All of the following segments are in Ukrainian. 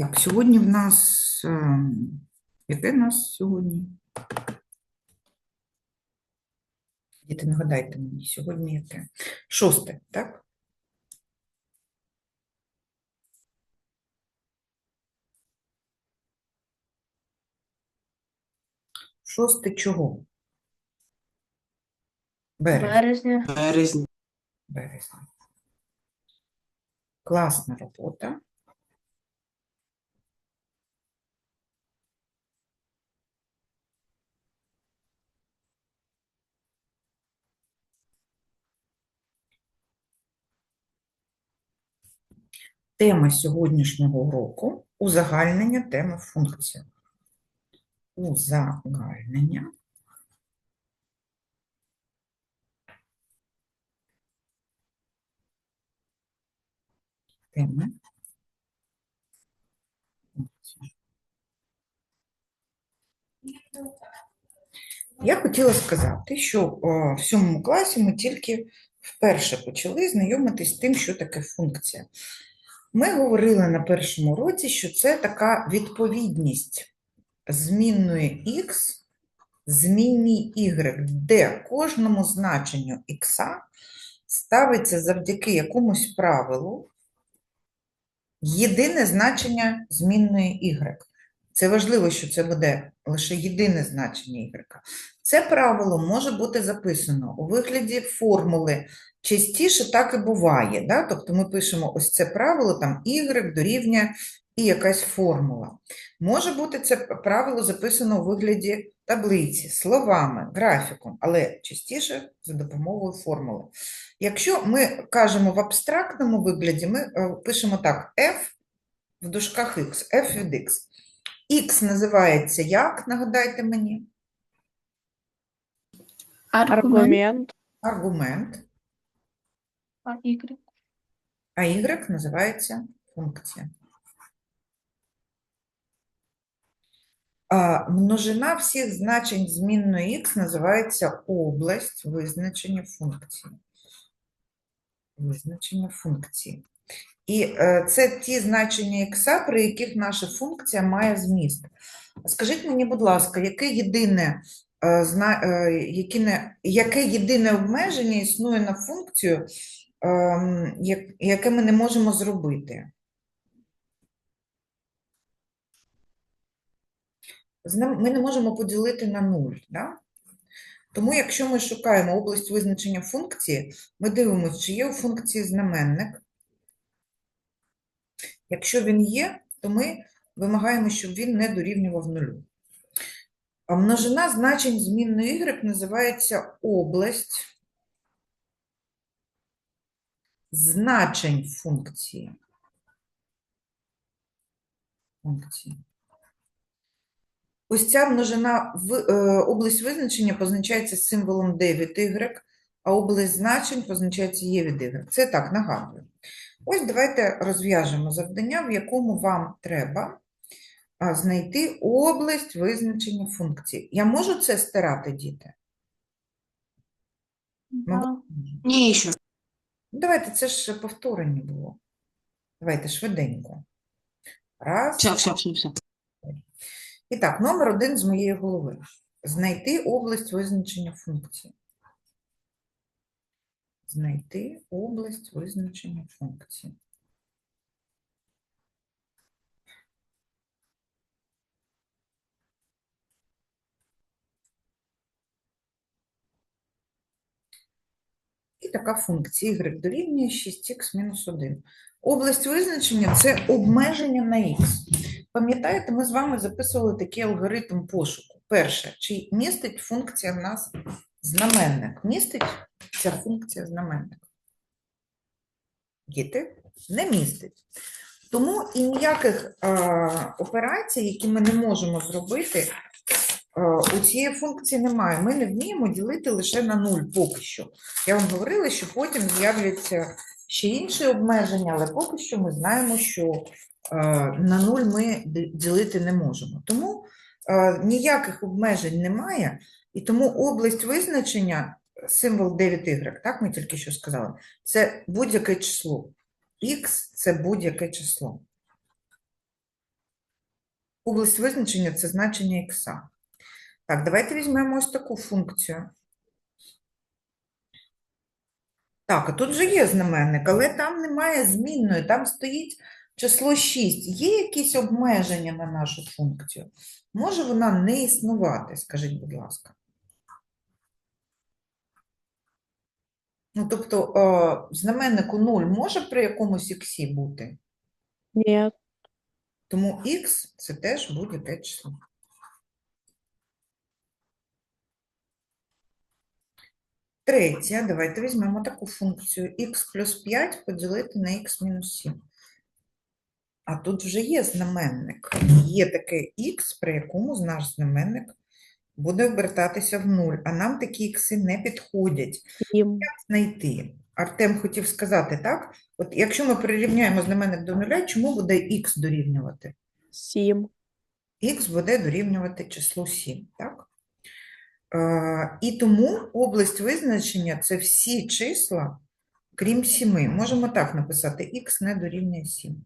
Так, сьогодні в нас. ем, Яке в нас сьогодні? Діти, нагадайте мені, сьогодні яке? Шосте, так? Шосте чого? Березня. Березня. березня. Класна робота. Тема сьогоднішнього уроку – узагальнення теми функцій. Узагальнення теми. Я хотіла сказати, що е, в сьомому класі ми тільки вперше почали знайомитись з тим, що таке функція. Ми говорили на першому році, що це така відповідність змінної x змінній y, де кожному значенню x ставиться завдяки якомусь правилу єдине значення змінної y. Це важливо, що це буде лише єдине значення y. Це правило може бути записано у вигляді формули. Частіше так і буває. Да? Тобто ми пишемо ось це правило, там y дорівнює і якась формула. Може бути це правило записано у вигляді таблиці, словами, графіком, але частіше за допомогою формули. Якщо ми кажемо в абстрактному вигляді, ми е, пишемо так: f в дужках x, f від x. X називається як, нагадайте мені, Аргумент. аргумент, А Y. а y називається функція. А множина всіх значень змінної x називається область визначення функції. Визначення функції. І е, це ті значення х, при яких наша функція має зміст. Скажіть мені, будь ласка, яке єдине, е, е, яке єдине обмеження існує на функцію, ем, яке ми не можемо зробити? Ми не можемо поділити на нуль. Да? Тому, якщо ми шукаємо область визначення функції, ми дивимося, чи є у функції знаменник. Якщо він є, то ми вимагаємо, щоб він не дорівнював нулю. А множина значень змінної y називається область значень функції. Функції. Ось ця множина е, область визначення позначається символом d від y, а область значень позначається e від y. Це так, нагадую. Ось давайте розв'яжемо завдання, в якому вам треба знайти область визначення функції. Я можу це стирати, діти? Ні, ще. Давайте, це ж повторення було. Давайте швиденько. Раз. Все, все, все, все. І так, номер один з моєї голови. Знайти область визначення функції. Знайти область визначення функції. І така функція y дорівнює 6х мінус 1. Область визначення – це обмеження на х. Пам'ятаєте, ми з вами записували такий алгоритм пошуку. Перше, чи містить функція в нас знаменник? Містить ця функція знаменник? Діти? Не містить. Тому і ніяких е, операцій, які ми не можемо зробити, е, у цієї функції немає. Ми не вміємо ділити лише на нуль поки що. Я вам говорила, що потім з'являться ще інші обмеження, але поки що ми знаємо, що е, на нуль ми ділити не можемо. Тому ніяких обмежень немає, і тому область визначення, символ 9y, так ми тільки що сказали, це будь-яке число. Х – це будь-яке число. Область визначення це значення х. Так, давайте візьмемо ось таку функцію. Так, а тут же є знаменник, але там немає змінної, там стоїть число 6. Є якісь обмеження на нашу функцію? Може вона не існувати, скажіть, будь ласка. Ну, тобто, е, в знаменнику 0 може при якомусь іксі бути? Нет. Тому х – це теж будь-яке число. Третє, давайте візьмемо таку функцію х плюс 5 поділити на х мінус 7. А тут вже є знаменник. Є таке х, при якому наш знаменник буде обертатися в 0, а нам такі ікси не підходять. Сім. Знайти. Артем хотів сказати, так? От якщо ми прирівняємо знаменник до нуля, чому буде х дорівнювати? Сім. х буде дорівнювати числу 7, так? Е, І тому область визначення – це всі числа, крім 7. Можемо так написати, х не дорівнює 7.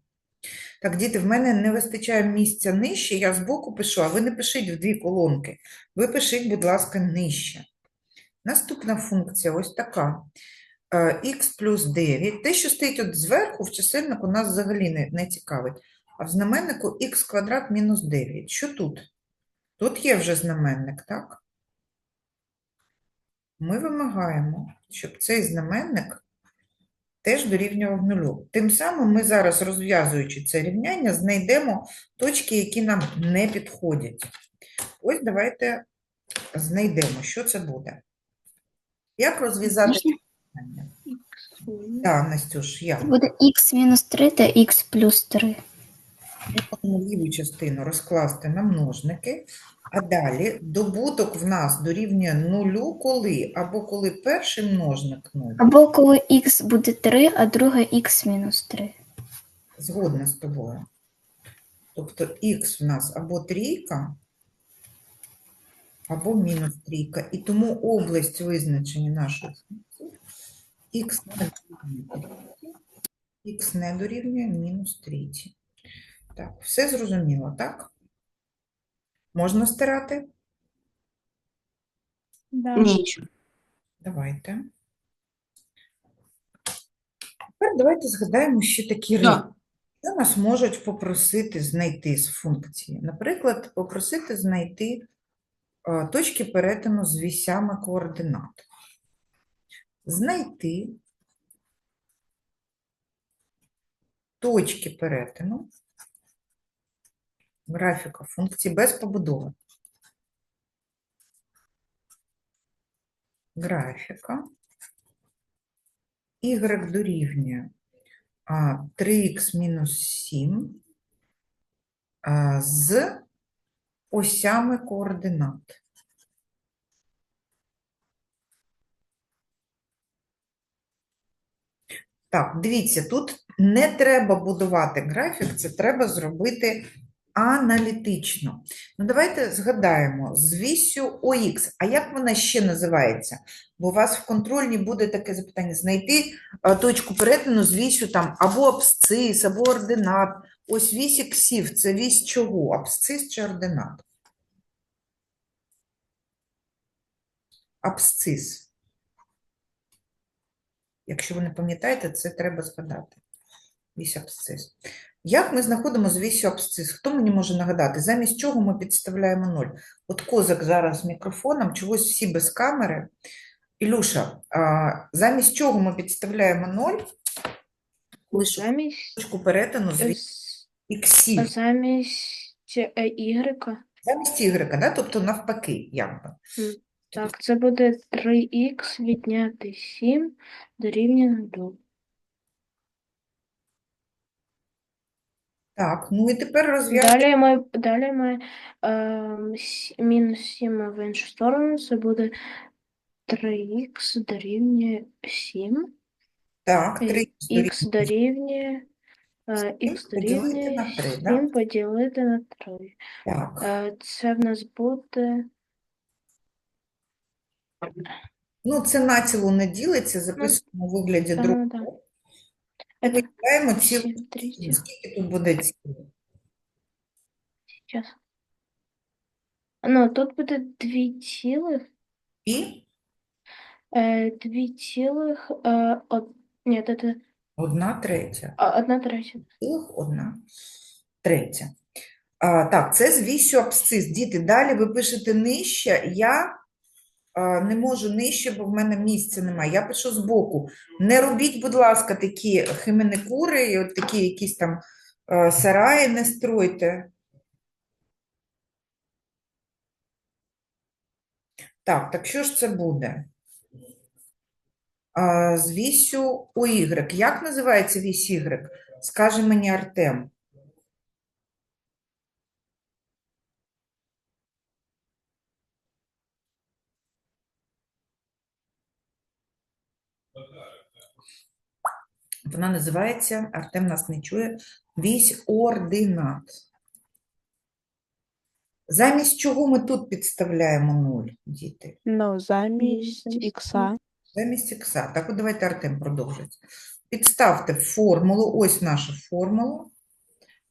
Так, діти, в мене не вистачає місця нижче, я збоку пишу, а ви не пишіть в дві колонки. Ви пишіть, будь ласка, нижче. Наступна функція ось така. х плюс 9. Те, що стоїть от зверху, в чисельнику нас взагалі не, не цікавить. А в знаменнику х квадрат мінус 9. Що тут? Тут є вже знаменник, так? Ми вимагаємо, щоб цей знаменник теж дорівнював нулю. Тим самим ми зараз, розв'язуючи це рівняння, знайдемо точки, які нам не підходять. Ось давайте знайдемо, що це буде. Як розв'язати рівняння? Так, Настюш, як? Буде х мінус 3 та х плюс 3. Можемо ліву частину розкласти на множники, а далі добуток в нас дорівнює нулю коли? Або коли перший множник 0. Або коли х буде 3, а друге х мінус 3. Згодна з тобою. Тобто х в нас або трійка, або мінус трійка. І тому область визначення нашої функції х не дорівнює х не дорівнює мінус трійці. Так, все зрозуміло, так? Можна стирати? Да. Давайте. Тепер давайте згадаємо ще такі Да. речі. Що нас можуть попросити знайти з функції? Наприклад, попросити знайти е, точки перетину з вісями координат. Знайти точки перетину графіка функції без побудови. Графіка y дорівнює 3х мінус 7 з осями координат. Так, дивіться, тут не треба будувати графік, це треба зробити аналітично. Ну, давайте згадаємо з вісю ОХ. А як вона ще називається? Бо у вас в контрольній буде таке запитання: знайти а, точку перетину з вісю там або абсцис, або ординат. Ось вісь іксів – це вісь чого? Абсцис чи ординат? Абсцис. Якщо ви не пам'ятаєте, це треба згадати. Вісь абсцис. Як ми знаходимо з вісю абсцис? Хто мені може нагадати, замість чого ми підставляємо 0? От козак зараз з мікрофоном, чогось всі без камери. Ілюша, а, замість чого ми підставляємо 0? Коли Замість, точку перетину з вісю с- іксів. замість е, Y. Замість ігрека, да? тобто навпаки, якби. Так, це буде 3х відняти 7 дорівнює 0. Так, ну і тепер розв'язуємо. Далі ми, далі ми с- мінус 7 в іншу сторону, це буде 3х дорівнює 7. Так, 3 Х дорівнює, е, Сім х поділити дорівнює на три, 7 поділити на 3. Так, Е, Це в нас буде ну це націло не ділиться, записуємо у вигляді другого. Викидаємо цілу 7. Скільки тут буде цілих? Щас. Ну, тут буде дві цілих, І дві цілих, е, од... Ні, це одна третя. а, одна третя. цілих одна третя. А, так, це з вісю абсцис. Діти, далі ви пишете нижче. Я не можу нижче, бо в мене місця немає. Я пишу збоку. Не робіть, будь ласка, такі хименекури от такі якісь там сараї не стройте. Так, так що ж це буде? З вісю у Y. Як називається вісь Y? Скаже мені Артем. Вона називається, Артем нас не чує, вісь ординат. Замість чого ми тут підставляємо 0, діти? Ну, замість ікса. Замість ікса. Так, от давайте Артем продовжить. Підставте формулу, ось наша формула.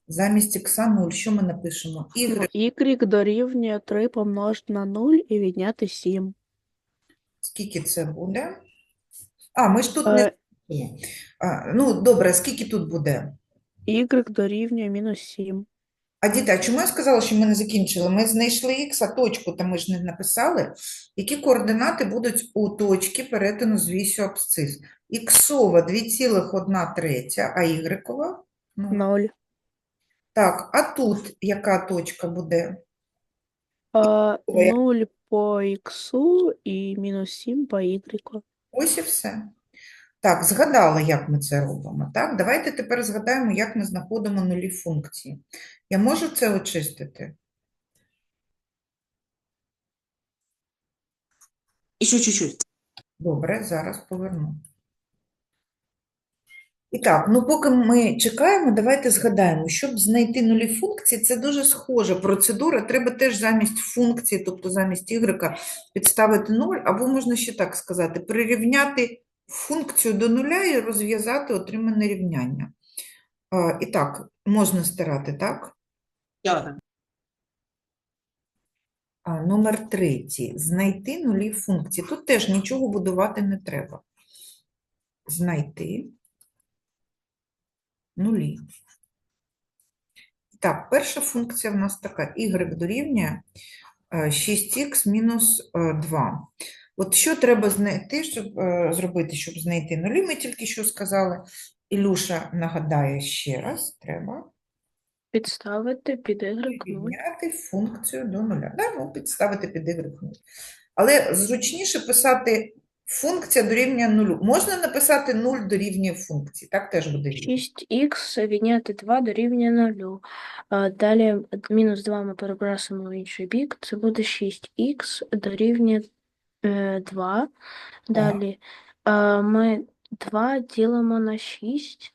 Замість ікса 0. Що ми напишемо? Y, Y дорівнює 3 помножити на 0 і відняти 7. скільки це буде? А, ми ж тут не... А, ну, добре, скільки тут буде? Y дорівнює мінус 7. А діти, а чому я сказала, що ми не закінчили? Ми знайшли х, а точку там ми ж не написали. Які координати будуть у точки перетину з вісю абсцис? Іксова 2,1 третя, а y? Ну, 0. так, а тут яка точка буде? Ой, 0 по іксу і мінус 7 по Y. Ось і все. Так, згадали, як ми це робимо. Так, давайте тепер згадаємо, як ми знаходимо нулі функції. Я можу це очистити? Еще чуть-чуть. Добре, зараз поверну. І так, ну поки ми чекаємо, давайте згадаємо, щоб знайти нулі функції, це дуже схожа процедура. Треба теж замість функції, тобто замість y, підставити 0, або можна ще так сказати, прирівняти функцію до нуля і розв'язати отримане рівняння. А, І так, можна стирати, так? Делаем. А, Номер третій. Знайти нулі функції. Тут теж нічого будувати не треба. Знайти нулі. Так, перша функція в нас така. y дорівнює е, 6х мінус е, 2. От що треба знайти, щоб е, зробити, щоб знайти нулі? Ми тільки що сказали. Ілюша нагадає ще раз, треба Підставити під y 0. Підняти функцію до нуля. Да, ну, підставити під y 0. Але зручніше писати функція дорівнює нулю. Можна написати 0 дорівнює функції, так теж буде вірно. 6х відняти 2 дорівнює 0. А, Далі мінус 2 ми перебрасуємо в інший бік. Це буде 6х дорівнює е, 2. Далі а, ми 2 ділимо на 6.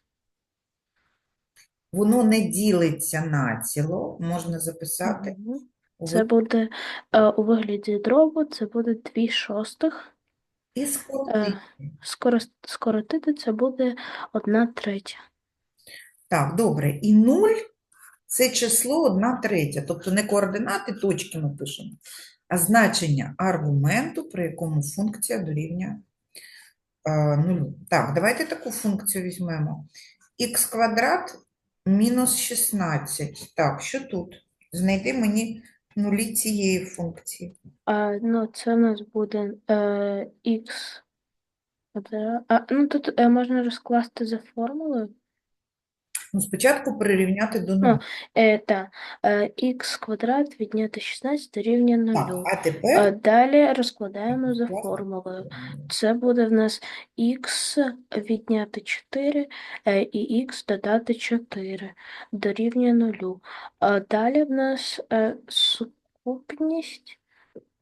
Воно не ділиться націло, можна записати. У Це буде е, у вигляді дробу, це буде 2 шостих. і скоротити. Скоро, скоротити це буде 1 третя. Так, добре. І 0 – це число 1 третя. Тобто не координати точки ми пишемо, значення аргументу, при якому функція дорівнює е, нулю. Так, давайте таку функцію візьмемо. х квадрат мінус 16. Так, що тут? Знайди мені нулі цієї функції. А, ну, це у нас буде е, х. А, ну, тут е, можна розкласти за формулою. Ну, спочатку прирівняти до нуля. Е, та, е, х квадрат відняти 16 дорівнює Так, а Е, тепер далі розкладаємо за формулою. Це буде в нас х відняти 4 е, і х додати 4 дорівнює 0. А далі в нас е, сукупність.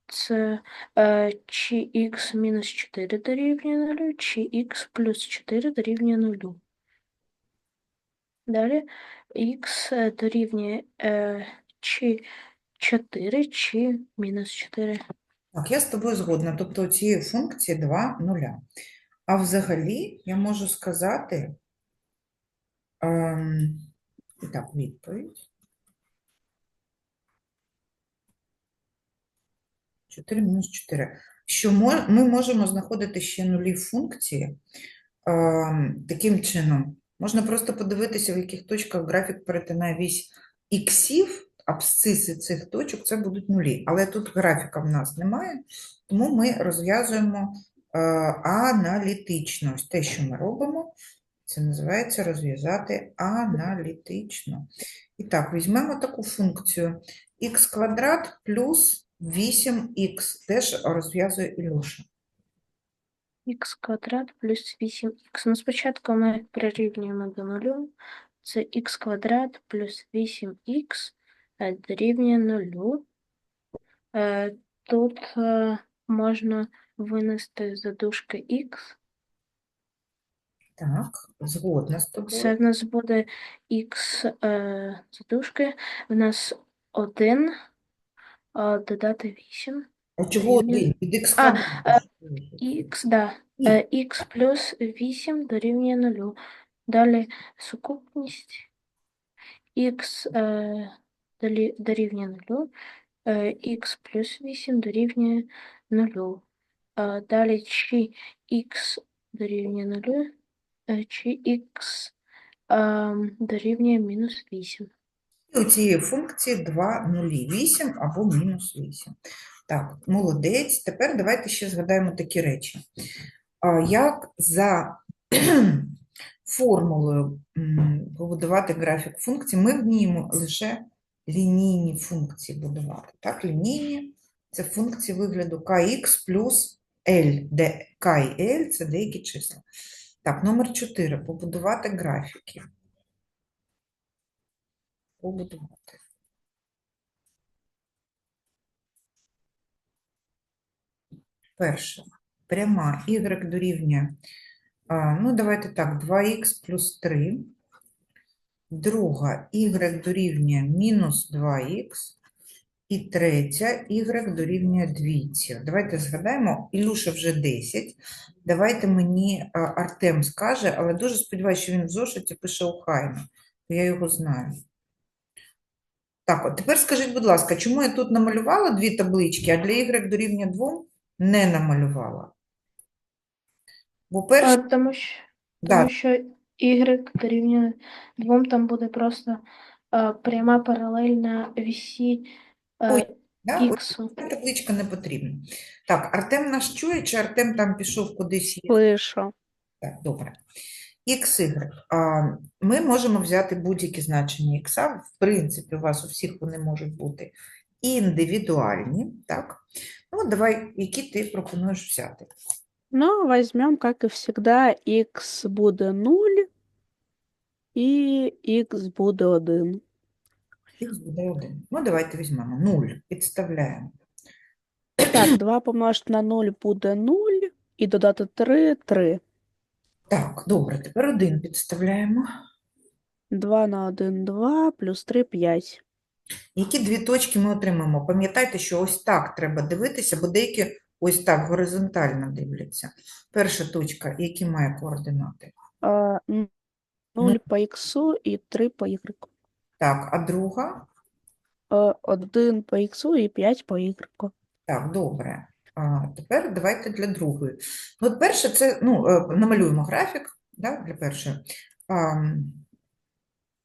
Це е, чи х мінус 4 дорівнює 0, чи х плюс 4 дорівнює 0. Далі х е, дорівнює е, чи 4, чи мінус 4. Так, я з тобою згодна. Тобто у цієї функції 2 нуля. А взагалі я можу сказати ем, і так, відповідь. 4 мінус 4. Що ми можемо знаходити ще нулі функції ем, таким чином. Можна просто подивитися, в яких точках графік перетинає вісь іксів, абсциси цих точок це будуть нулі. Але тут графіка в нас немає, тому ми розв'язуємо е, аналітично. Ось те, що ми робимо, це називається розв'язати аналітично. І так, візьмемо таку функцію х квадрат плюс 8х, теж розв'язує Ілюша. Х квадрат плюс 8х. Ну, спочатку ми прирівнюємо до нулю. Це х квадрат плюс 8х е, дорівнює нулю. Е, Тут е, можна винести за дужки х. Так, згодна з тобою. Це в нас буде х е, за. В нас 1 додати 8. А чого один? Від х А, квадрат. Х, да. Ні. Е, Х плюс 8 дорівнює 0. Далі сукупність х е, дорівнює 0. Е, х плюс 8 дорівнює 0. Е, далі чи х дорівнює 0, е, чи х е, дорівнює мінус 8. І у цієї функції 2 нулі, 8 або мінус 8. Так, молодець. Тепер давайте ще згадаємо такі речі. Як за формулою побудувати графік функцій, ми вміємо лише лінійні функції будувати. Так, лінійні – це функції вигляду kx плюс L, де k і L – це деякі числа. Так, номер 4. Побудувати графіки. Побудувати. Перше. Пряма y дорівнює, ну давайте так, 2х плюс 3. Друга y дорівнює мінус 2х. І третя y дорівнює 2. Давайте згадаємо, Ілюша вже 10. Давайте мені Артем скаже, але дуже сподіваюся, що він в зошиті пише охайно, бо я його знаю. Так, от тепер скажіть, будь ласка, чому я тут намалювала дві таблички, а для y дорівнює 2 не намалювала? Бо А, тому що, да, тому що y дорівнює 2, там буде просто е, пряма паралельна вісі Ой, е, да, ось х. ця табличка не потрібна. Так, Артем нас чує, чи Артем там пішов кудись? Слышу. Так, добре. X, Y. Ми можемо взяти будь-які значення X. В принципі, у вас у всіх вони можуть бути індивідуальні. Так? Ну, от давай, які ти пропонуєш взяти? Ну, возьмем, как и всегда, x буде 0 і x буде 1. Х буде 1. Ну, давайте візьмемо 0. Підставляємо. Так, 2 помножити на 0 буде 0, і додати 3 – 3. Так, добре, тепер 1 підставляємо. 2 на 1 – 2, плюс 3 – 5. Які дві точки ми отримаємо? Пам'ятайте, що ось так треба дивитися, бо деякі ось так горизонтально дивляться. Перша точка, які має координати? 0 по x і 3 по y. Так, а друга? А, 1 по x і 5 по y. Так, добре. А тепер давайте для другої. Ну, от перше, це, ну, е, намалюємо графік, да, для першої.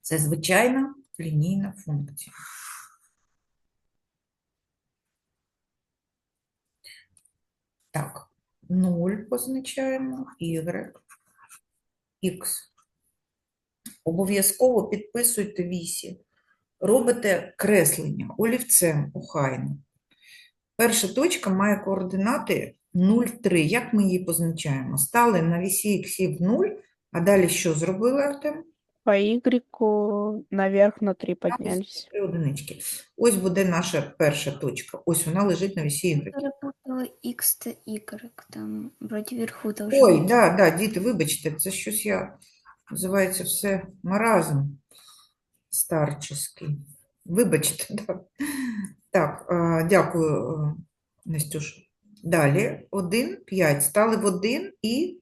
Це звичайна лінійна функція. Так, 0 позначаємо, y, x. Обов'язково підписуйте вісі. Робите креслення олівцем охайно. Перша точка має координати 0,3. Як ми її позначаємо? Стали на вісі іксів 0, а далі що зробили, Артем? По y наверх на 3 поднялись. Три одинички. Ось буде наша перша точка. Ось вона лежить на вісі Y. Перепутала X та Y, там вроді вверху должно Ой, бути. да, да, діти, вибачте, це щось я, називається все маразм старческий. Вибачте, да. Так, а, дякую, Настюш. Далі 1, 5. Стали в 1 і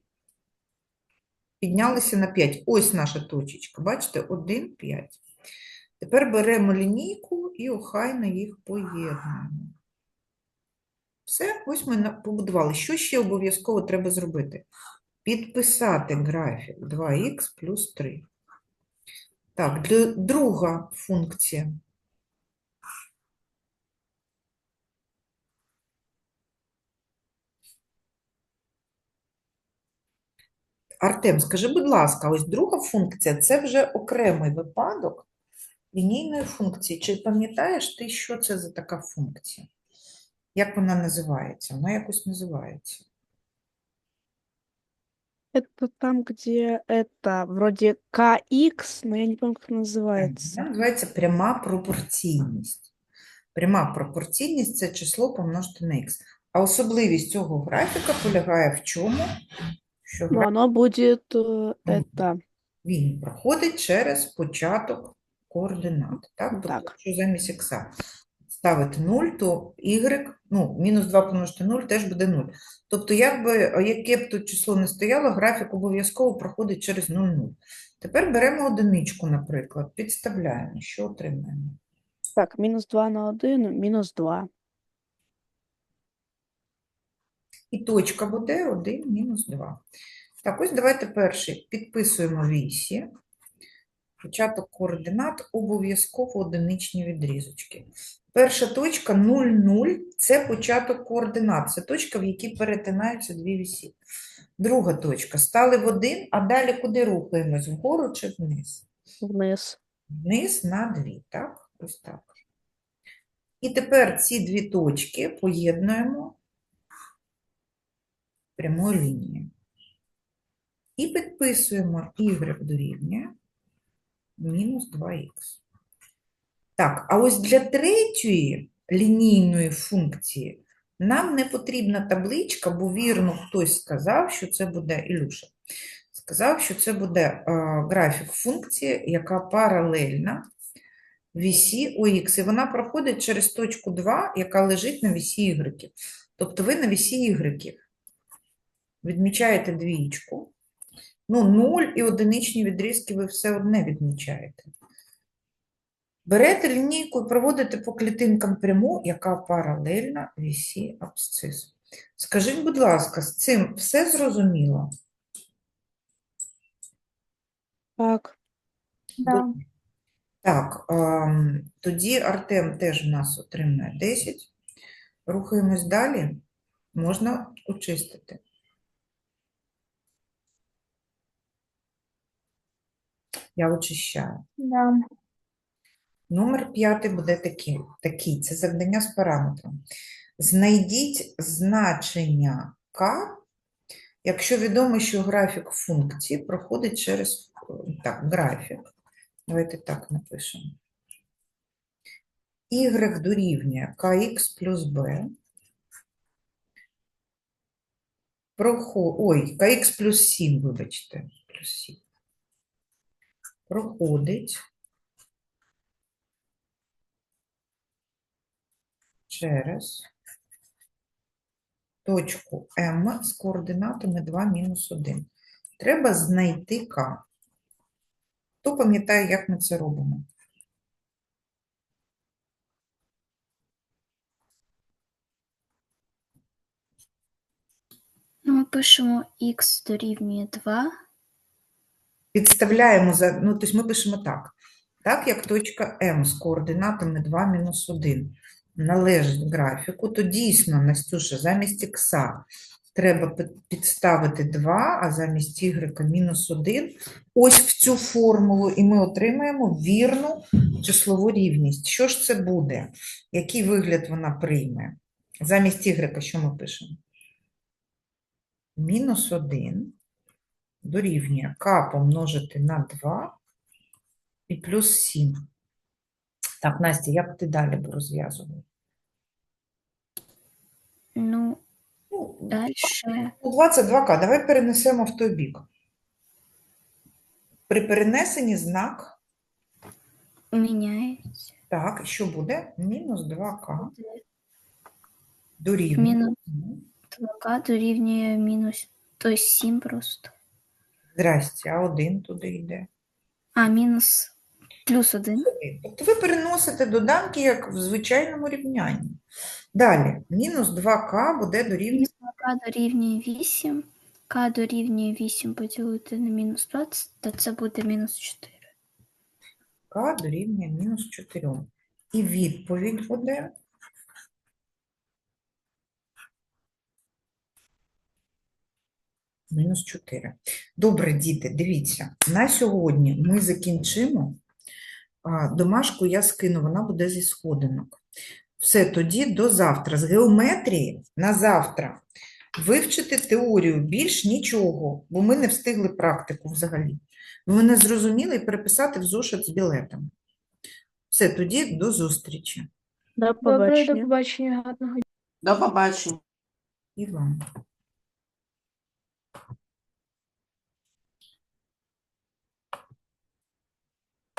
піднялися на 5. Ось наша точечка. Бачите, 1, 5. Тепер беремо лінійку і охайно їх поєднуємо. Все, ось ми побудували. Що ще обов'язково треба зробити? Підписати графік 2х плюс 3. Так, друга функція. Артем, скажи, будь ласка, ось друга функція це вже окремий випадок лінійної функції. Чи пам'ятаєш ти, що це за така функція? Як вона називається? Вона якось називається. Это там, где это вроде kx, но я не помню, как это Це называется. називається пряма пропорційність. Пряма пропорційність це число помножити на х. А особливість цього графіка полягає в чому? Що Но оно будет э, это. Він проходить через початок координат. Так? Тобто, Так. якщо замість х ставити 0, то y, ну, мінус 2 помножити 0 теж буде 0. Тобто, якби, яке б тут число не стояло, графік обов'язково проходить через 0, 0. Тепер беремо одиничку, наприклад, підставляємо, що отримаємо. Так, минус 2 на 1, минус 2. І точка буде 1 мінус 2. Так, ось давайте перший підписуємо вісі. Початок координат обов'язково одиничні відрізочки. Перша точка 0, 0 – це початок координат. Це точка, в якій перетинаються дві вісі. Друга точка стали в один, а далі куди рухаємось? Вгору чи вниз? Вниз. Вниз на дві, так? Ось так. І тепер ці дві точки поєднуємо прямою лінією. І підписуємо y дорівнює мінус 2х. Так, а ось для третьої лінійної функції нам не потрібна табличка, бо вірно хтось сказав, що це буде Ілюша. Сказав, що це буде е, графік функції, яка паралельна вісі ОХ, і вона проходить через точку 2, яка лежить на вісі Y. Тобто ви на вісі Y відмічаєте двієчку. Ну, 0 і одиничні відрізки ви все одне відмічаєте. Берете лінійку і проводите по клітинкам пряму, яка паралельна вісі абсцису. Скажіть, будь ласка, з цим все зрозуміло? Так, Да. Так, ем, тоді Артем теж в нас отримує 10. Рухаємось далі. Можна очистити. Я очищаю. Да. Номер п'ятий буде такий. такий. Це завдання з параметром. Знайдіть значення k, якщо відомо, що графік функції проходить через так, графік. Давайте так напишемо. y дорівнює kx плюс b. Прохо... Ой, kx плюс 7, вибачте, плюс 7. Проходить через точку М з координатами 2 мінус 1. Треба знайти К. Хто пам'ятає, як ми це робимо? Ну, Ми пишемо х дорівнює 2. Підставляємо за, ну, тобто ми пишемо так. Так як точка М з координатами 2 мінус 1 належить графіку, то дійсно, Настюша, замість х треба підставити 2, а замість y мінус 1 ось в цю формулу, і ми отримаємо вірну числову рівність. Що ж це буде? Який вигляд вона прийме? Замість y що ми пишемо? Мінус 1 дорівнює k помножити на 2 і плюс 7. Так, Настя, як ти далі б? Ну, Ну, далі ну, 22К, давай перенесемо в той бік. При перенесенні знак, міняється. так, що буде? Мінус 2К дорівнює. Мінус Ну, 2к дорівнює мінус, то 7 просто. Здрасте, а один туди йде. А, мінус Плюс один. Тобто ви переносите доданки як в звичайному рівнянні. Далі, мінус 2к буде дорівнювати Мінус К дорівнює 8. К дорівнює 8 поділити на мінус 20, то це буде мінус 4. к дорівнює мінус 4. І відповідь буде мінус 4. Добре, діти, дивіться, на сьогодні ми закінчимо. Домашку я скину, вона буде зі сходинок. Все, тоді до завтра. З геометрії на завтра вивчити теорію більш нічого, бо ми не встигли практику взагалі. Ви мене зрозуміли і переписати в зошит з білетами. Все, тоді до зустрічі. До Добре, до побачення. побачення, гарного До побачення. І вам.